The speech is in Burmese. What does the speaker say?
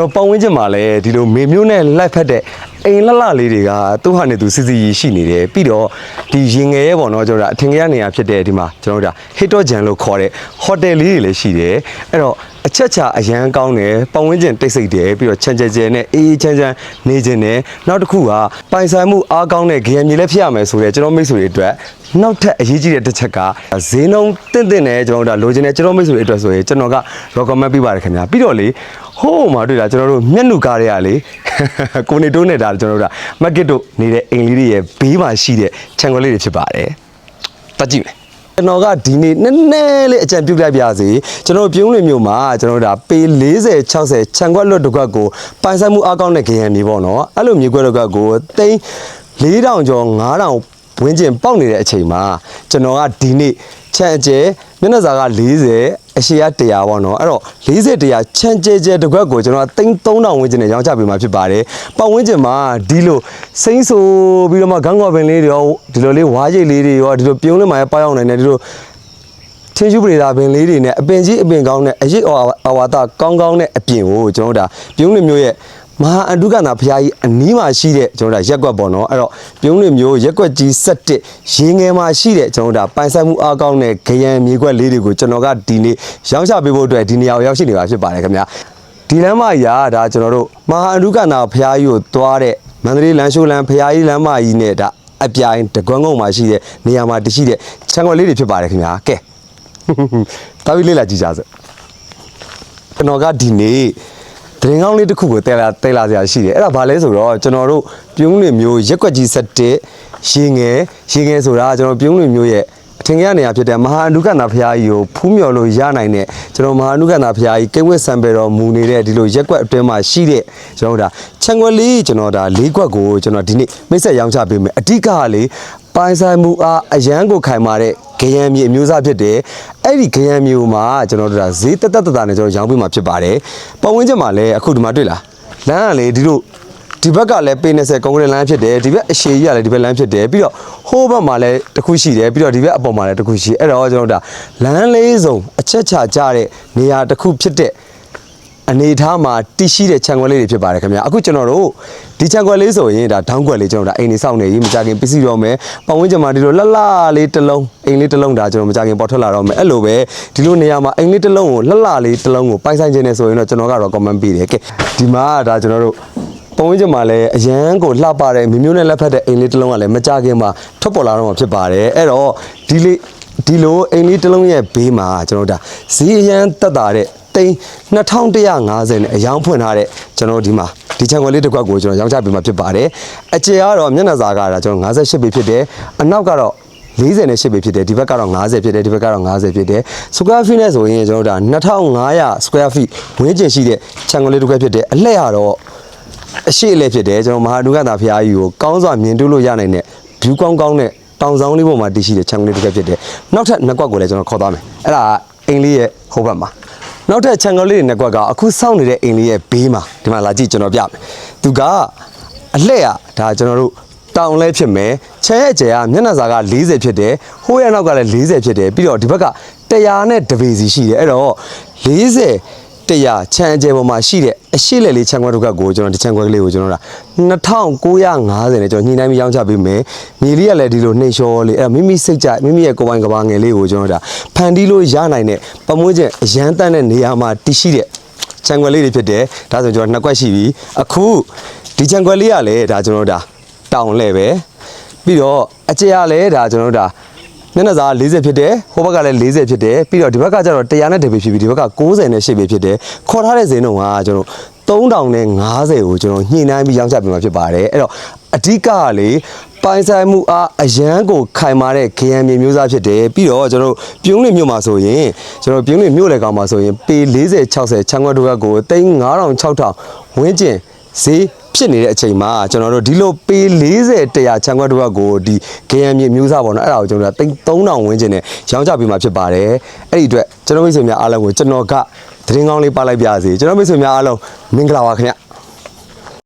တော့ပတ်ဝန်းကျင်မှာလည်းဒီလိုမေမျိုးနဲ့လိုက်ဖက်တဲ့အိမ်လှလှလေးတွေကသူ့ဟာနဲ့သူစစ်စစ်ရီရှိနေတယ်ပြီးတော့ဒီရင်ငယ်ရဲ့ပေါ့နော်ကျွန်တော်တို့အထင်ကြီးနေရာဖြစ်တဲ့ဒီမှာကျွန်တော်တို့ဒါဟစ်တော့ဂျန်လို့ခေါ်တဲ့ဟိုတယ်လေးတွေလည်းရှိတယ်အဲ့တော့အချက်ချာအရန်ကောင်းတယ်ပတ်ဝန်းကျင်တိတ်ဆိတ်တယ်ပြီးတော့ချမ်းချဲချဲနဲ့အေးအေးချမ်းချမ်းနေခြင်းနဲ့နောက်တစ်ခုကပိုင်ဆိုင်မှုအားကောင်းတဲ့ဂရံမြေလည်းဖြစ်ရမယ်ဆိုတဲ့ကျွန်တော်မိတ်ဆွေတွေအတွက်နောက်ထပ်အရေးကြီးတဲ့တစ်ချက်ကဈေးနှုန်းတင့်တင့်နဲ့ကျွန်တော်တို့ဒါလိုချင်တဲ့ကျွန်တော်မိတ်ဆွေတွေအတွက်ဆိုရင်ကျွန်တော်က recommend ပေးပါတယ်ခင်ဗျာပြီးတော့လေဟိုးမှာတွေ့တာကျွန်တော်တို့မျက်နှုကားတွေကလေကိုနေတိုးနေတာကျွန်တော်တို့ဒါ market တို့နေတဲ့အိမ်လေးတွေရဲ့ဘေးမှာရှိတဲ့ခြံခွက်လေးတွေဖြစ်ပါတယ်တတ်ကြည့်မယ်ကျွန်တော်ကဒီနေ့နည်းနည်းလေးအကြံပြုလိုက်ပါစေကျွန်တော်ပြုံးလင်မျိုးမှာကျွန်တော်တို့ဒါပေ40 60ခြံခွက်လွတ်တစ်ခွက်ကိုပိုင်ဆိုင်မှုအကောင့်နဲ့ခရံမြေပေါ့နော်အဲ့လိုမြေခွက်တစ်ခွက်ကိုတိန်း4000ကျော်9000ဝင်းကျင်ပေါက်နေတဲ့အချိန်မှာကျွန်တော်ကဒီနေ့ခြံအကျဲမျက်နှာစာက40 အရှိရ100ပေါ့နော်အဲ့တော့40 100ခြံကျဲကျဲတစ်ခွက်ကိုကျွန်တော်ကတိန်း3000ဝင်းကျင်နဲ့ရောင်းချပေးမှာဖြစ်ပါတယ်ပတ်ဝန်းကျင်မှာဒီလိုစိမ့်ဆိုပြီးတော့မှဂန်းကော်ပင်လေးတွေရောဒီလိုလေးဝါးရိတ်လေးတွေရောဒီလိုပြုံးလေးမှာပေါက်ရောက်နေတယ်ဒီလိုထင်းရှုပရိသာပင်လေးတွေနဲ့အပင်ကြီးအပင်ကောင်းနဲ့အရေးအဝါဒကောင်းကောင်းနဲ့အပြင်ကိုကျွန်တော်တို့ဒါပြုံးလင်မျိုးရဲ့ မဟာအတုကနာဖရာကြီးအနီးမှာရှိတဲ့ကျွန်တော်တို့ဒါရက်ကွက်ပေါ့နော်အဲ့တော့ပြုံးလင်မျိုးရက်ကွက်ကြီး7ရေငယ်မှာရှိတဲ့ကျွန်တော်တို့ဒါပိုင်ဆိုင်မှုအားကောင်းတဲ့ခရံမြေကွက်လေးတွေကိုကျွန်တော်ကဒီနေ့ရောင်းချပေးဖို့အတွက်ဒီနေရာကိုရောက်ရှိနေပါဖြစ်ပါတယ်ခင်ဗျာဒီလမ်းမကြီးကဒါကျွန်တော်တို့မဟာအတုကနာဖရာကြီးကိုသွားတဲ့မန္တလေးလမ်းရှိုးလမ်းဖရာကြီးလမ်းမကြီးနဲ့ဒါအပြိုင်တကွန်းကုန်းမှာရှိတဲ့နေရာမှာတရှိတဲ့ခြံကွက်လေးတွေဖြစ်ပါတယ်ခင်ဗျာကဲတာပြီးလေးလာကြည့်ကြစို့ကျွန်တော်ကဒီနေ့ ဒရင်ကောင်းလေးတစ်ခုကိုတဲလာတဲလာစရာရှိတယ်အဲ့ဒါဘာလဲဆိုတော့ကျွန်တော်တို့ပြုံးလင်မျိုးရက်ွက်ကြီး7ရေငယ်ရေငယ်ဆိုတာကျွန်တော်ပြုံးလင်မျိုးရဲ့အထင်ကြီးနေရာဖြစ်တဲ့မဟာအနုကနာဖရာကြီးကိုဖူးမြော်လို့ရနိုင်တဲ့ကျွန်တော်မဟာအနုကနာဖရာကြီးကိဝတ်စံပေတော်မူနေတဲ့ဒီလိုရက်ွက်အတွင်းမှာရှိတဲ့ကျွန်တော်တို့ဒါခြံွက်လေးကျွန်တော်ဒါလေးကွက်ကိုကျွန်တော်ဒီနေ့မိတ်ဆက်ရောင်းချပေးမယ်အဓိကကလေပိုင်ဆိုင်မှုအားအရန်ကိုခိုင်မာတဲ့ ဂရံမြေအမျိုးအစားဖြစ်တယ်အဲ့ဒီဂရံမြေမှာကျွန်တော်တို့ဒါဈေးတက်တက်တက်တာနဲ့ကျွန်တော်ရောင်းပေးမှာဖြစ်ပါတယ်ပတ်ဝန်းကျင်မှာလည်းအခုဒီမှာတွေ့လားလမ်းကလေဒီလိုဒီဘက်ကလည်းပေ20ကွန်ကရစ်လမ်းဖြစ်တယ်ဒီဘက်အရှည်ကြီးကလည်းဒီဘက်လမ်းဖြစ်တယ်ပြီးတော့ဟိုးဘက်မှာလည်းတစ်ခုရှိတယ်ပြီးတော့ဒီဘက်အပေါ်မှာလည်းတစ်ခုရှိအဲ့တော့ကျွန်တော်တို့ဒါလမ်းလေးစုံအချက်ချာကြတဲ့နေရာတစ်ခုဖြစ်တဲ့ အနေထားမှာတည်ရှိတဲ့ခြံခွက်လေးတွေဖြစ်ပါတယ်ခင်ဗျာအခုကျွန်တော်တို့ဒီခြံခွက်လေးဆိုရင်ဒါဒေါင်းခွက်လေးကျွန်တော်ဒါအိမ်နေစောင့်နေကြီးမကြခင်ပစ္စည်းတော့မယ်ပတ်ဝန်းကျင်မှာဒီလိုလှလှလေးတစ်လုံးအိမ်လေးတစ်လုံးဒါကျွန်တော်မကြခင်ပေါ်ထွက်လာတော့မယ်အဲ့လိုပဲဒီလိုနေရာမှာအိမ်လေးတစ်လုံးကိုလှလှလေးတစ်လုံးကိုပိုင်ဆိုင်ခြင်းနဲ့ဆိုရင်တော့ကျွန်တော်ကတော့ comment ပေးတယ်ကဲဒီမှာဒါကျွန်တော်တို့ပတ်ဝန်းကျင်မှာလည်းအရန်ကိုလှပတဲ့မျိုးမျိုးနဲ့လက်ဖက်တဲ့အိမ်လေးတစ်လုံးကလည်းမကြခင်မှာထွက်ပေါ်လာတော့မှာဖြစ်ပါတယ်အဲ့တော့ဒီလေးဒီလိုအိမ်လေးတစ်လုံးရဲ့ဘေးမှာကျွန်တော်တို့ဒါဈေးအရန်တက်တာတဲ့ တိန်း2150နဲ့အယောင်ဖွင့်ထားတဲ့ကျွန်တော်တို့ဒီမှာဒီချန်ခွက်လေးတစ်ခွက်ကိုကျွန်တော်ရောင်းချပေးမှာဖြစ်ပါတယ်အကျယ်ကတော့မျက်နှာစာကဒါကျွန်တော်58ပေဖြစ်တယ်အနောက်ကတော့40နဲ့8ပေဖြစ်တယ်ဒီဘက်ကတော့50ဖြစ်တယ်ဒီဘက်ကတော့50ဖြစ်တယ် square feet နဲ့ဆိုရင်ကျွန်တော်တို့ဒါ2500 square feet ဝန်းကျင်ရှိတဲ့ချန်ခွက်လေးတစ်ခွက်ဖြစ်တယ်အလှည့်ကတော့အရှိအလဲဖြစ်တယ်ကျွန်တော်မဟာဒုက္ခသာဖရာကြီးကိုကောင်းစွာမြင်တွေ့လို့ရနိုင်တဲ့ view ကောင်းကောင်းနဲ့တောင်ဆောင်လေးပေါ်မှာတည်ရှိတဲ့ချန်ခွက်လေးတစ်ခွက်ဖြစ်တယ်နောက်ထပ်နှစ်ခွက်ကိုလည်းကျွန်တော်ခေါ်သွားမယ်အဲ့ဒါကအိမ်လေးရဲ့ဟိုဘက်မှာ နောက်ထပ်ခြံကောလေးတွေနဲ့ကွက်ကအခုစောင့်နေတဲ့အိမ်လေးရဲ့ဘေးမှာဒီမှာလာကြည့်ကျွန်တော်ပြမယ်သူကအလှည့်อ่ะဒါကျွန်တော်တို့တောင်လဲဖြစ်မယ်ချဲရဲ့ကျယ်ကမျက်နှာစာက40ဖြစ်တယ်ဟိုးရဲ့နောက်ကလည်း40ဖြစ်တယ်ပြီးတော့ဒီဘက်က100နဲ့တပေစီရှိတယ်အဲ့တော့40 တရားခြံအကျယ်ပေါ်မှာရှိတဲ့အရှိလက်လေးခြံခွက်တစ်ခွက်ကိုကျွန်တော်ဒီခြံခွက်ကလေးကိုကျွန်တော်က2950နဲ့ကျွန်တော်ညှိနှိုင်းပြီးရောင်းချပေးမယ်မြေလေးကလည်းဒီလိုနှိမ်လျှောလေးအဲ့တော့မိမိစိတ်ကြမိမိရဲ့ကိုယ်ပိုင်ကဘာငယ်လေးကိုကျွန်တော်ဒါဖန်တီးလို့ရနိုင်တဲ့ပမွှေးချက်အရန်တန်းတဲ့နေရာမှာတည်ရှိတဲ့ခြံခွက်လေးတွေဖြစ်တယ်ဒါဆိုကျွန်တော်နှစ်ခွက်ရှိပြီအခုဒီခြံခွက်လေးကလည်းဒါကျွန်တော်ဒါတောင်လဲပဲပြီးတော့အကျယ်ကလည်းဒါကျွန်တော်တို့ဒါ မျက်နှာစာက40ဖြစ်တယ်ဟိုဘက်ကလည်း40ဖြစ်တယ်ပြီးတော့ဒီဘက်ကကျတော့100နဲ့တပေဖြစ်ပြီးဒီဘက်က90နဲ့8ပေဖြစ်တယ်ခေါ်ထားတဲ့ဈေးနှုန်းကကျွန်တော်3050ကိုကျွန်တော်ညှိနှိုင်းပြီးရောင်းချပေးမှာဖြစ်ပါတယ်အဲ့တော့အဓိကကလေပိုင်ဆိုင်မှုအားအရန်ကိုခိုင်မာတဲ့ခရံမြေမျိုးစားဖြစ်တယ်ပြီးတော့ကျွန်တော်တို့ပြုံးလင်မြို့မှာဆိုရင်ကျွန်တော်ပြုံးလင်မြို့လေကောင်မှာဆိုရင်ပေ40 60ချမ်းခွက်တို့ကကို39000 6000ဝန်းကျင် ဈေးဖြစ်နေတဲ့အချိန်မှာကျွန်တော်တို့ဒီလိုပေ40 100ချမ်းခွက်တို့ကိုဒီဂရံမြေမျိုးစားပေါ့နော်အဲ့ဒါကိုကျွန်တော်တို့3000ဝန်းကျင်နဲ့ရောင်းချပေးမှာဖြစ်ပါတယ်အဲ့ဒီအတွက်ကျွန်တော်မိတ်ဆွေများအားလုံးကိုကျွန်တော်ကသတင်းကောင်းလေးပါလိုက်ပါစေကျွန်တော်မိတ်ဆွေများအားလုံးမင်္ဂလာပါခင်ဗျ